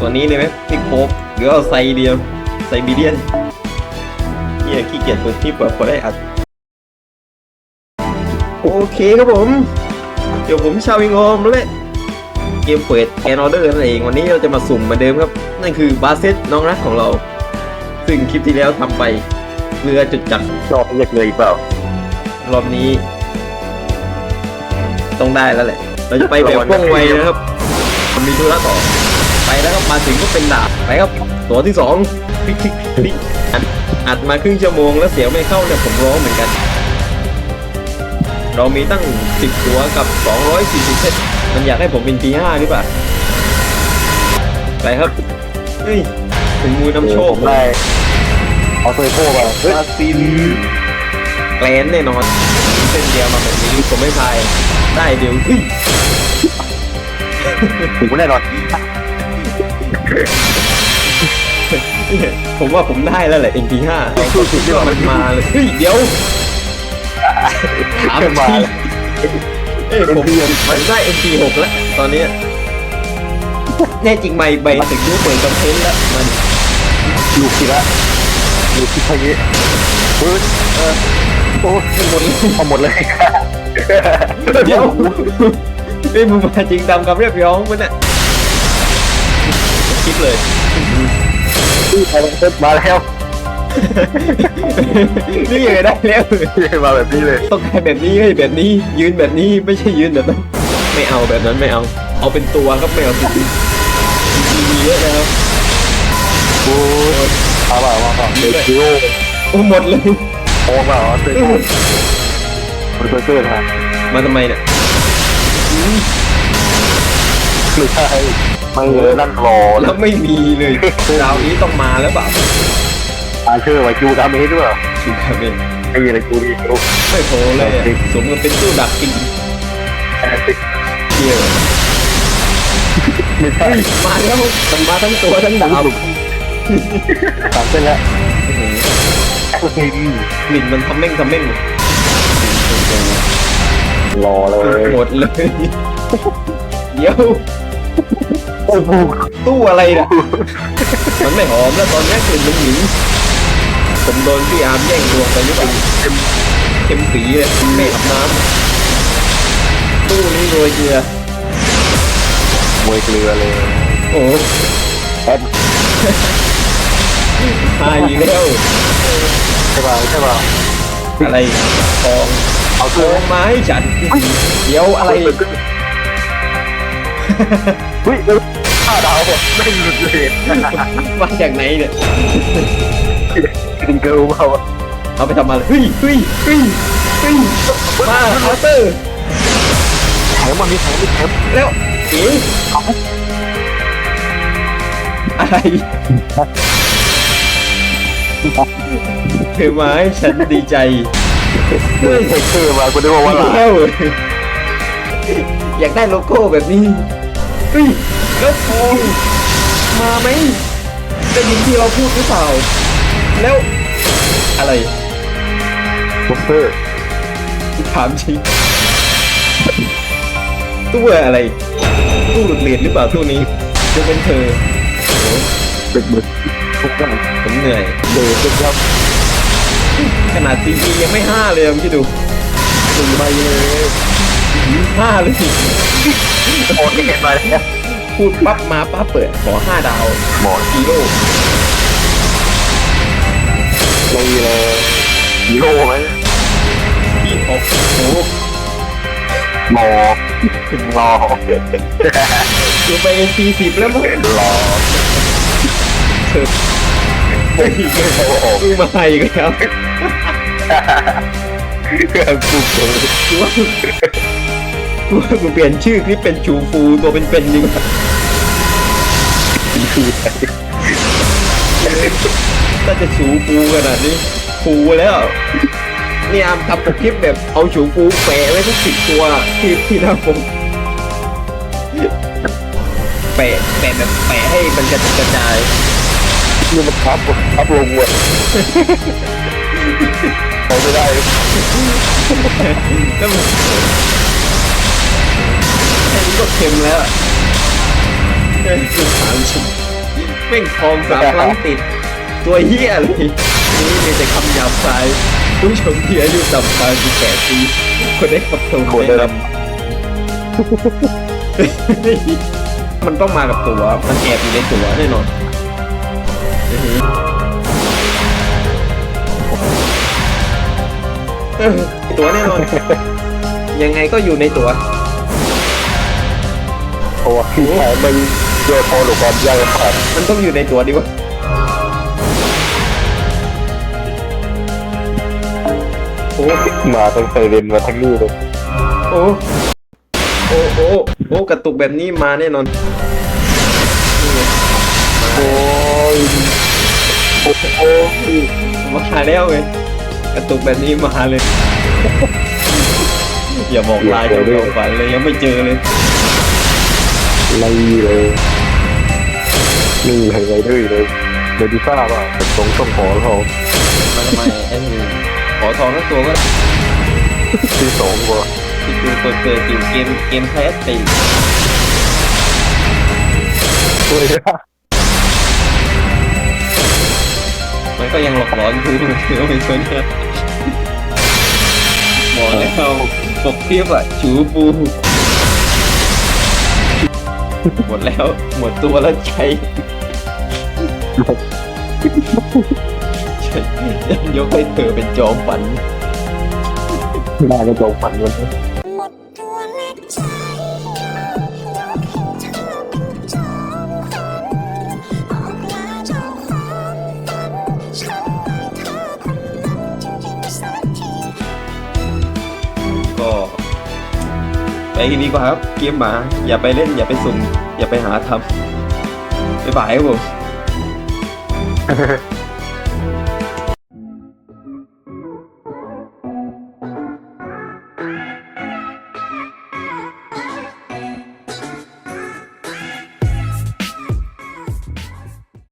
ตัวนี้เลยไหมพี่โคบหรือเอาไซเดียมไซบีเรียนเฮียขี้เกียจเปิดที่เปิดพอได้อัด โอเคครับผม เดี๋ยวผมชาววิงอมและเกมเปิดแอนออเดอร์นั่นเอง วันนี้เราจะมาสุ่มเหมาเดิมครับ นั่นคือบาเซตน้องรักของเรา ซึ่งคลิปที่แล้วทำไปเรือจุดจัดชอบเรียกเลยเปล่ารอบนี้ ต้องได้แล้วแหละ เราจะไปแบบว่องไวนะครับ มันมีธุระต่อ ไปแล้วครับมาถึงก็เป็นดาบไปครับตัวที่สองพลิกพลิกพลิกอัดอัดมาครึ่งชั่วโมงแล้วเสียงไม่เข้าเนี่ยผมร้องเหมือนกัน เรามีตั้ง 10 ตัวกับ 240เพชรมันอยากให้ผมเป็นปี5หรือเปล่าไปครับเฮ้ยถึงมือนำโชคผมได้เอาเซโก้มาเฮ้ยลาซินแกลนแน่นอนเส้นเดียวมาแบบนี้ผมไม่พายได้เดี๋ยวเฮ้ยถูกแน่นอน ผมว่าผมได้แล้วแหละ MP5 เอาสุดยอดมันมาเลยเฮ้ยเดี๋ยวถามมาทีเอ้ยผมผมได้ MP6 แล้ว ตอนเนี้ยแน่จริงไหมใบถึงรู้เปิดคอนเทนต์แล้วมันอยู่ที่ละอยู่ที่พายุเฮ้ยเออโอ้ยหมดเลยเอาหมดเลยเดี๋ยวเฮ้ยมึงมาจริงตามคำเรียกร้องมันน่ะ คิดเลยที่ไทยเซ็ตมาแล้ว นี่ยังไงได้แล้วมาแบบนี้เลย ต้องการแบบนี้ให้แบบนี้ ยืนแบบนี้ไม่ใช่ยืนแบบนั้น ไม่เอาแบบนั้นไม่เอา เอาเป็นตัวครับไม่เอาจริงๆมีเยอะนะครับโอ้ยเอาเปล่าเอาเปล่าเดี๋ยวคิวโอ้หมดเลยโอ้เปล่าเซ็ตมันเซ็ตมามาทำไมเนี่ยไม่ใช่ ไม่นั่นรอแล้แล้ววไม่มีเลยดาวนี้ต้องมาแล้วเปล่าอาเชื่อว่าคิวดาเมจด้วยคิดแบบนี้ไอ้อะไรกูนี่โอ้ไม่โผล่เลยอะสมกับเป็นตู้ดักกินแอนติกเที่ยวไม่ใช่มาแล้วมันมาทั้งตัวทั้งดาวสามเส้นแล้วโอ้โหกลิ่นมันทำเม่งทำเม่งรอเลยหมดเลยเดี๋ยว โอ้โหตู้อะไรเนี่ยมันไม่หอมแล้วตอนนี้กลิ่นมันหญิงผมโดนพี่อาร์มแย่งดวงไปหรือเปล่าเข็มสีเลยไม่อาบน้ำตู้นี้โรยเกลือมวยเกลือเลย โอ้โหแอนหายอีกแล้วใช่ป่าใช่ป่าอะไรทองเอาทเกลือองมาให้ฉันเดี๋ยวอะไรเฮ้ย ห้าดาวแบบไม่หลุดเลยมาจากไหนเนี่ยดิงเกิลเปล่าเอาไปทำอะไรเฮ้ยเฮ้ยเฮ้ยเฮ้ยมาเคาน์เตอร์แถมมันมีแถมมีแถมแล้วเอ๋อะไรเธอมาให้ฉันดีใจเฮ้ยเทคเกอร์มากูได้ว่าว่าอีกแล้วอยากได้โลโก้แบบนี้เฮ้ย แล้วทองมาไหมได้ยินที่เราพูดหรือเปล่า แล้วอะไรบ็อกเซอร์ถามจริงตู้อะไรตู้หลุดเหรียญหรือเปล่าตู้นี้จะเป็นเธอโอ้โหเป็นมือทุกอย่างผมเหนื่อยเดือดครับขนาดซีจียังไม่ห้าเลยลองคิดดูสี่ใบเลยห้าเลยโอ้ยเห็นมาแล้ว พูดปั๊บมาปั๊บเปิดขอห้าดาวหมอนฮีโร่ตีเลยฮีโร่ไหมพี่ออกโอ้โหหมอกรอลงไปเอ็นซีสิบแล้วมั้งรอเธอเฮ้ยโอ้โหมึงมาอีกแล้วเครื่องกูเปิด กูว่ากูว่ากูเปลี่ยนชื่อคลิปเป็นชูฟูตัวเป็นๆดีกว่าคือถ้าจะชูฟูขนาดนี้ ฟูแล้วนี่อามทำกับคลิปแบบเอาชูฟูแปะไว้ทุกสิบตัวที่ที่หน้าผมแปะแปะแบบแปะให้มันกระจัดกระจายนี่มันทับทับลงว่ะเอาไม่ได้แล้วมัน แค่นี้ก็เค็มแล้วอะเฮ้ยคือถามจริงเม่งทองสามครั้งติด ตัวเฮียเลยนี่มีแต่คำหยาบคายผู้ชมที่อายุต่ำกว่า18ปีคนได้กับตรงโคตรได้แนะนำมันต้องมากับตัว มันแอบอยู่ในตัวแน่นอนอือหือเออตัวแน่นอน ยังไงก็อยู่ในตัว เพราะว่าพี่ชายไม่เยอะพอหรือความยากลำบากมันต้องอยู่ในตัวดิวะโอ้มาตั้งไซเรนมาทั้งนี้เลยโอ้โอ้โอ้โอ้กระตุกแบบนี้มาแน่นอนนี่ไงโอ้ยโอ้โหมาแล้วเว้ยกระตุกแบบนี้มาเลย อย่าบอกลายเจ้าของฝันเลยยังไม่เจอเลย ไล่เลยนี่ให้ไรด้วยเลยเดดิซ่าป่ะตรงต้นหอเขามาทำไมไอ้นี่ขอทองทั้งตัวก็ที่สองกว่าติดดูเปิดเปิดอยู่เกมเกมแพสตีเฮ้ยมันก็ยังหลอกหลอนกูเหมือนเดิมไอ้ตัวเนี้ยบอกแล้วปกเทียบอะชูปู หมดแล้วหมดตัวแล้วใจฉันยกให้เธอเป็นจอมฝันน่าจะจงฝันมันห ไปกันดีกว่าครับเกมหมา อย่าไปเล่น อย่าไปสุ่ม อย่าไปหาทำบ๊ายบายครับผม